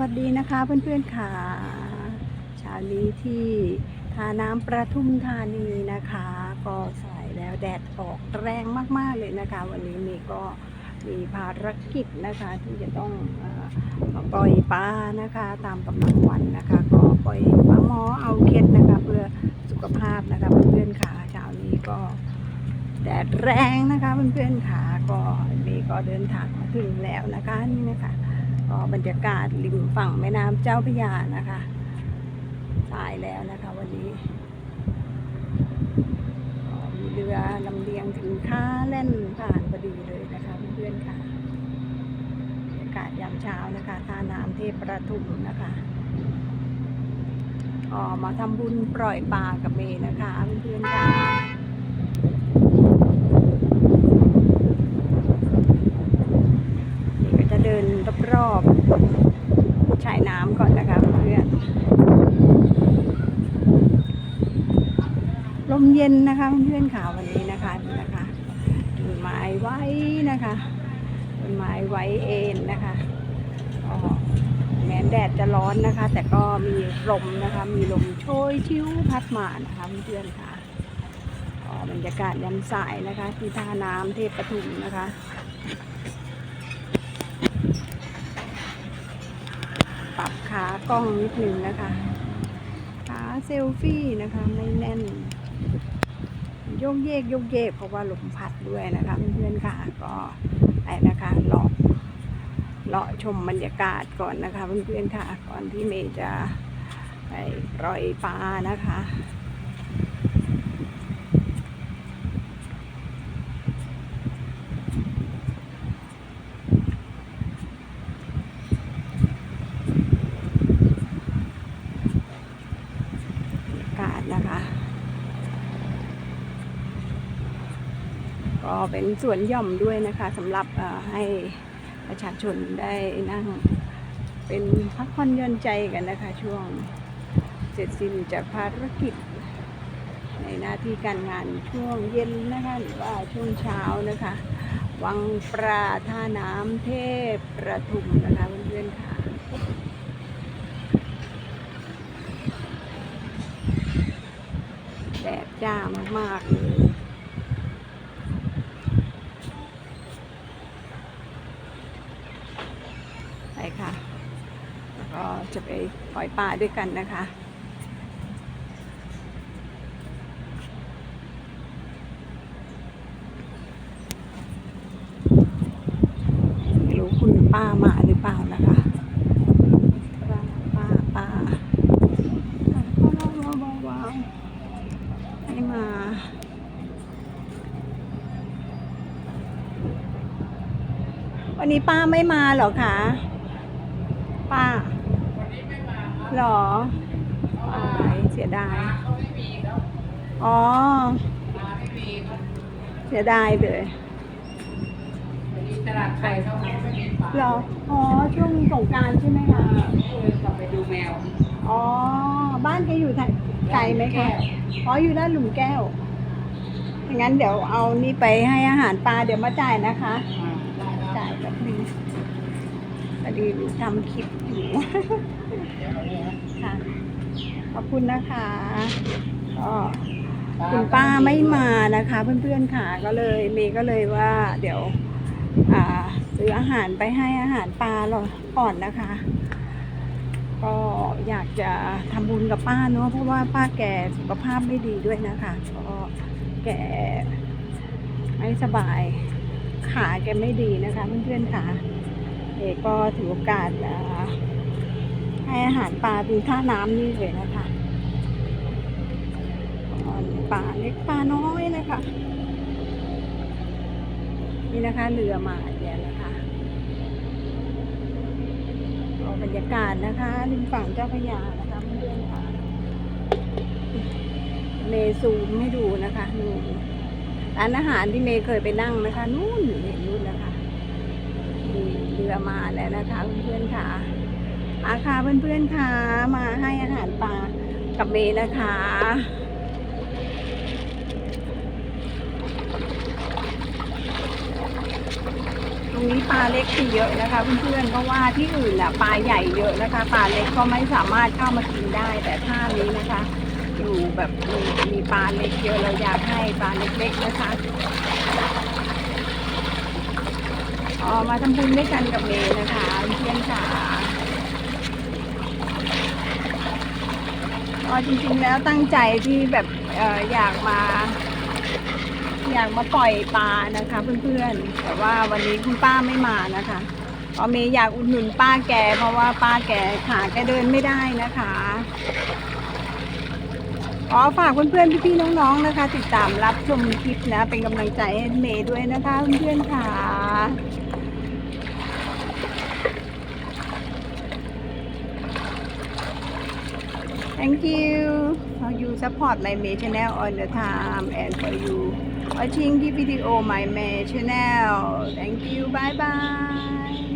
วัสดีนะคะเพื่อนๆค่ะเช้านี้ที่ท่าน้ำประทุมธานีนะคะ ก็สายแล้วแดดออกแรงมากๆเลยนะคะ วันนี้มีก็มีภารกิจนะคะที่จะต้องอปล่อยปลานะคะ ตามกำลังวันนะคะ ก็ปล่อยปลาหมอเอาเคล็ดนะคะ เพื่อสุขภาพนะคะเพื่อนๆค่ะเช้านี้ก็แดดแรงนะคะเพื่อนๆค่ะก็มีก็เดินทางมาถึงแล้วนะคะนี่นะคะ ก็บรรยากาศริมฝั่งแม่น้ำเจ้าพระยานะคะสายแล้วนะคะวันนี้มีเรือลำเลียงสินค้าแล่นผ่านพอดีเลยนะคะเพื่อนๆค่ะบรรยากาศยามเช้านะคะท่าน้ำเทพประทุมนะคะก็มาทำบุญปล่อยปลากับเมย์นะคะเพื่อนๆค่ะ นี่ก็จะเดินร อบชายน้ำก่อนนะคะเพื่อนลมเย็นนะคะเพื่อนๆค่ะวันนี้นะคะนะคะต้นไม้ไว้นะคะต้นไม้ไว้เอ็นนะคะแม้แดดจะร้อนนะคะ แต่ก็มีลมนะคะ มีลมโชยชิวพัดมานะคะเพื่อนๆค่ะบรรยากาศยามสายนะคะ ที่ท่าน้ำเทพปทุมนะคะ ปรับขากล้องนิดนึงนะคะ ขาเซลฟี่นะคะไม่แน่นโยกเยกโยกเยกเพราะว่าลมพัดด้วยนะคะเพื่อนๆค่ะก็ไปนะคะหลอกเลาะชมบรรยากาศก่อนนะคะเพื่อนๆค่ะ ก่อนที่เมย์จะไปปล่อยปลานะคะากาศนะคะ ก็เป็นสวนหย่อมด้วยนะคะสำหรับให้ประชาชนได้นั่ง เป็นพักผ่อนย่อนใจกันนะคะ ช่วงเสร็จสิ้นจากภารกิจ ในหน้าที่การงานช่วงเย็นนะคะหรือว่าช่วงเช้านะคะ วังปราท่าน้ำเทพประทุมนะคะเพื่อนๆค่ะ แดดจ้ามากๆเลยไปค่ะ แล้วก็จะไปปล่อยปลาด้วยกันนะคะ ไม่รู้คุณป้ามาหรือเปล่านะคะป้าป้าป้าว้าวๆ ให้มา วันนี้ป้าไม่มาเหรอคะป้าเหรออายเสียดายอ๋อเสียดายเลยตลาดไทยเขาไม่มีปลาเหรออ๋อช่วงสงกรารใช่ไหมคะเลยกลับไปดูแมว อ๋อ บ้านแกอยู่ทางไกลไหมคะอ๋ออยู่ด้านหลุมแก้วงั้นเดี๋ยวเอานี่ไปให้อาหารปลาเดี๋ยวมาจ่ายนะคะจ่ายแบบนึง พอดีทำคลิปอยู่ค่ะ ขอบคุณนะคะก็คุณป้าไม่มานะคะ เพื่อนๆค่ะก็เลยเมย์ก็เลยว่า เดี๋ยวซื้ออาหารไปให้อาหารปลาเราก่อนนะคะ ก็อยากจะทำบุญกับป้าเนาะเพราะว่าป้าแกสุขภาพไม่ดีด้วยนะคะก็แกไม่สบายขาแกไม่ดีนะคะเพื่อนๆค่ะ เอกก็ถือโอกาสให้อาหารปลาตรงท่าน้ำนี่เลยนะคะปลาเล็กปลาน้อยนะคะ นี่นะคะเรือมาเนี่ยนะคะก็บรรยากาศนะคะริมฝั่งเจ้าพระยานะคะเพื่อนๆค่ะเมย์ซูมให้ดูนะคะนู่นร้านอาหารที่เมย์เคยไปนั่งนะคะ นู่นเห็นนู่นี่ รือมาแล้วนะคะเพื่อนๆค่ะอาค่ะเพื่อนๆค่ะ มาให้อาหารปลากับเมนะคะลรงนี้ปลาเล็กคือเยอะนะคะเพื่อนๆเพราะว่าที่อื่นน่ะปลาใหญ่เยอะนะคะปลาเล็กก็ไม่สามารถเข้ามากินได้ แต่ท่านี้นะคะอยู่แบบมีมีปลาเล็กเยอะเราอยากให้ปลาเล็กๆนะคะ อ๋อมาทำบุญด้วยกันกับเมย์นะคะเพื่อนๆค่ะอ๋อจริงๆแล้วตั้งใจที่แบบเอออยากมา อยากมาปล่อยปลานะคะ เพื่อนๆ แต่ว่าวันนี้คุณป้าไม่มานะคะเพราะเมย์อยากอุดหนุนป้าแก เพราะว่าป้าแกขาแกเดินไม่ได้นะคะ ขอฝากเพื่อนๆพี่ๆน้องๆนะคะ ติดตามรับชมคลิปนะ เป็นกำลังใจให้เมย์ด้วยนะคะเพื่อนๆค่ะ Thank you for you support my May channel all the time and for you watching the video my May channel. Thank you. Bye bye.